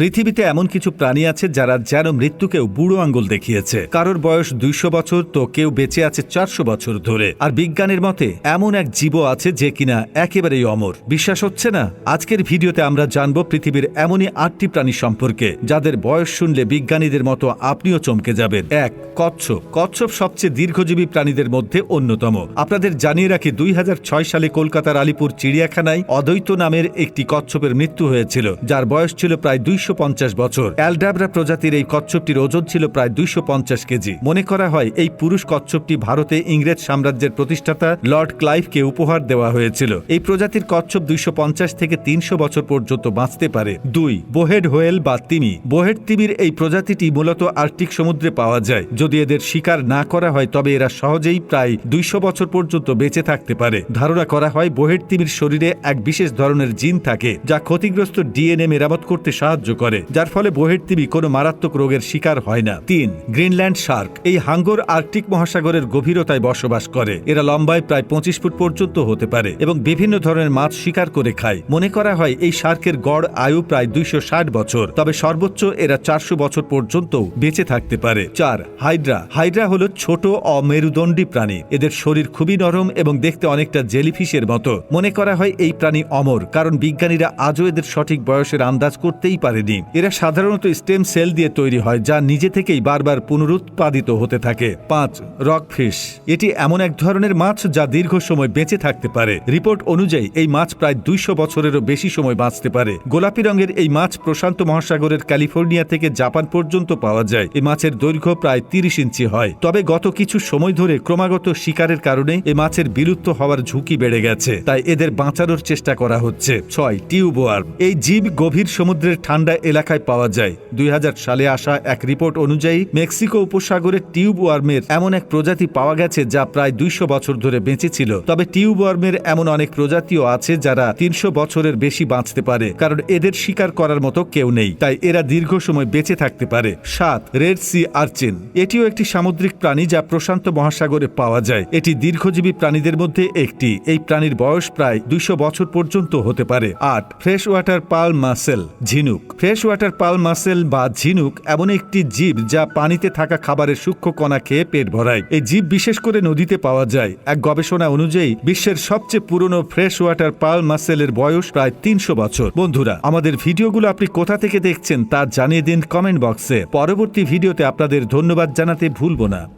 পৃথিবীতে এমন কিছু প্রাণী আছে যারা যেন মৃত্যুকেও বুড়ো আঙ্গুল দেখিয়েছে। কারোর বয়স দুইশো বছর, তো কেউ বেঁচে আছে চারশো বছর ধরে। আর বিজ্ঞানের মতে, এমন এক জীব আছে যে কিনা একেবারেই অমর। বিশ্বাস হচ্ছে না? আজকের ভিডিওতে আমরা জানব পৃথিবীর এমনই আটটি প্রাণী সম্পর্কে, যাদের বয়স শুনলে বিজ্ঞানীদের মতো আপনিও চমকে যাবেন। এক, কচ্ছপ। কচ্ছপ সবচেয়ে দীর্ঘজীবী প্রাণীদের মধ্যে অন্যতম। আপনাদের জানিয়ে রাখি, দুই হাজার ছয় সালে কলকাতার আলিপুর চিড়িয়াখানায় অদ্বৈত নামের একটি কচ্ছপের মৃত্যু হয়েছিল, যার বয়স ছিল প্রায় দুইশো বছর। অ্যালডাবরা প্রজাতির এই কচ্ছপটির ওজন ছিল প্রায় দুইশো পঞ্চাশ কেজি। মনে করা হয় এই পুরুষ কচ্ছপটি ভারতে ইংরেজ সাম্রাজ্যের প্রতিষ্ঠাতা লর্ড ক্লাইভকে উপহার দেওয়া হয়েছিল। এই প্রজাতির কচ্ছপ দুইশো পঞ্চাশ থেকে তিনশো বছর পর্যন্ত বাঁচতে পারে। দুই, বোহেড হোয়েল বা তিমি। বোহেড তিমির এই প্রজাতিটি মূলত আর্কটিক সমুদ্রে পাওয়া যায়। যদি এদের শিকার না করা হয়, তবে এরা সহজেই প্রায় দুইশো বছর পর্যন্ত বেঁচে থাকতে পারে। ধারণা করা হয়, বোহেড তিমির শরীরে এক বিশেষ ধরনের জিন থাকে, যা ক্ষতিগ্রস্ত ডিএনএ মেরামত করতে সাহায্য করে, যার ফলে বোহেড তিমি কোনো মারাত্মক রোগের শিকার হয় না। তিন, গ্রিনল্যান্ড শার্ক, এই হাঙ্গর আর্কটিক মহাসাগরের গভীরতায় বসবাস করে। এরা লম্বায় প্রায় পঁচিশ ফুট পর্যন্ত হতে পারে এবং বিভিন্ন ধরনের মাছ শিকার করে খায়। মনে করা হয় এই শার্কের গড় আয়ু প্রায় দুইশো ষাট বছর, তবে সর্বোচ্চ এরা চারশো বছর পর্যন্ত বেঁচে থাকতে পারে। চার, হাইড্রা। হাইড্রা হলো ছোট অমেরুদণ্ডী প্রাণী। এদের শরীর খুবই নরম এবং দেখতে অনেকটা জেলিফিশের মতো। মনে করা হয় এই প্রাণী অমর, কারণ বিজ্ঞানীরা আজও এদের সঠিক বয়সের আন্দাজ করতেই পারেনি। এরা সাধারণত স্টেম সেল দিয়ে তৈরি হয়, যা নিজে থেকেই বারবার পুনরুৎপাদিত হতে থাকে। পাঁচ, রকফিশ। এটি এমন এক ধরনের মাছ যা দীর্ঘ সময় বেঁচে থাকতে পারে। রিপোর্ট অনুযায়ী, এই মাছ প্রায় দুইশো বছরেরও বেশি সময় বাঁচতে পারে। গোলাপি রঙের এই মাছ প্রশান্ত মহাসাগরের ক্যালিফোর্নিয়া থেকে জাপান পর্যন্ত পাওয়া যায়। এই মাছের দৈর্ঘ্য প্রায় তিরিশ ইঞ্চি হয়। তবে গত কিছু সময় ধরে ক্রমাগত শিকারের কারণে এই মাছের বিলুপ্ত হওয়ার ঝুঁকি বেড়ে গেছে। তাই এদের বাঁচানোর চেষ্টা করা হচ্ছে। ছয় টিউবোয়ার্ম এই জীব গভীর সমুদ্রের ঠান্ডা এলাকায় পাওয়া যায়। দুই হাজার সালে আসা এক রিপোর্ট অনুযায়ী, মেক্সিকো উপসাগরে টিউব ওয়ার্মের এমন এক প্রজাতি পাওয়া গেছে যা প্রায় দুইশো বছর ধরে বেঁচে ছিল। তবে টিউব ওয়ার্মের এমন অনেক প্রজাতিও আছে যারা তিনশো বছরের বেশি বাঁচতে পারে, কারণ এদের শিকার করার মতো কেউ নেই। তাই এরা দীর্ঘ সময় বেঁচে থাকতে পারে। সাত, রেড সি আর্চিন। এটিও একটি সামুদ্রিক প্রাণী যা প্রশান্ত মহাসাগরে পাওয়া যায়। এটি দীর্ঘজীবী প্রাণীদের মধ্যে একটি। এই প্রাণীর বয়স প্রায় দুইশো বছর পর্যন্ত হতে পারে। আট ফ্রেশ ওয়াটার পাল মাসেল, ঝিনুক। ফ্রেশ ওয়াটার পাল মাসেল বা ঝিনুক এমন একটি জীব যা পানিতে থাকা খাবারের সূক্ষ্ম কণা খেয়ে পেট ভরায়। এই জীব বিশেষ করে নদীতে পাওয়া যায়। এক গবেষণা অনুযায়ী, বিশ্বের সবচেয়ে পুরনো ফ্রেশ ওয়াটার পাল মাসেলের বয়স প্রায় তিনশো বছর। বন্ধুরা, আমাদের ভিডিওগুলো আপনি কোথা থেকে দেখছেন তা জানিয়ে দিন কমেন্ট বক্সে। পরবর্তী ভিডিওতে আপনাদের ধন্যবাদ জানাতে ভুলব না।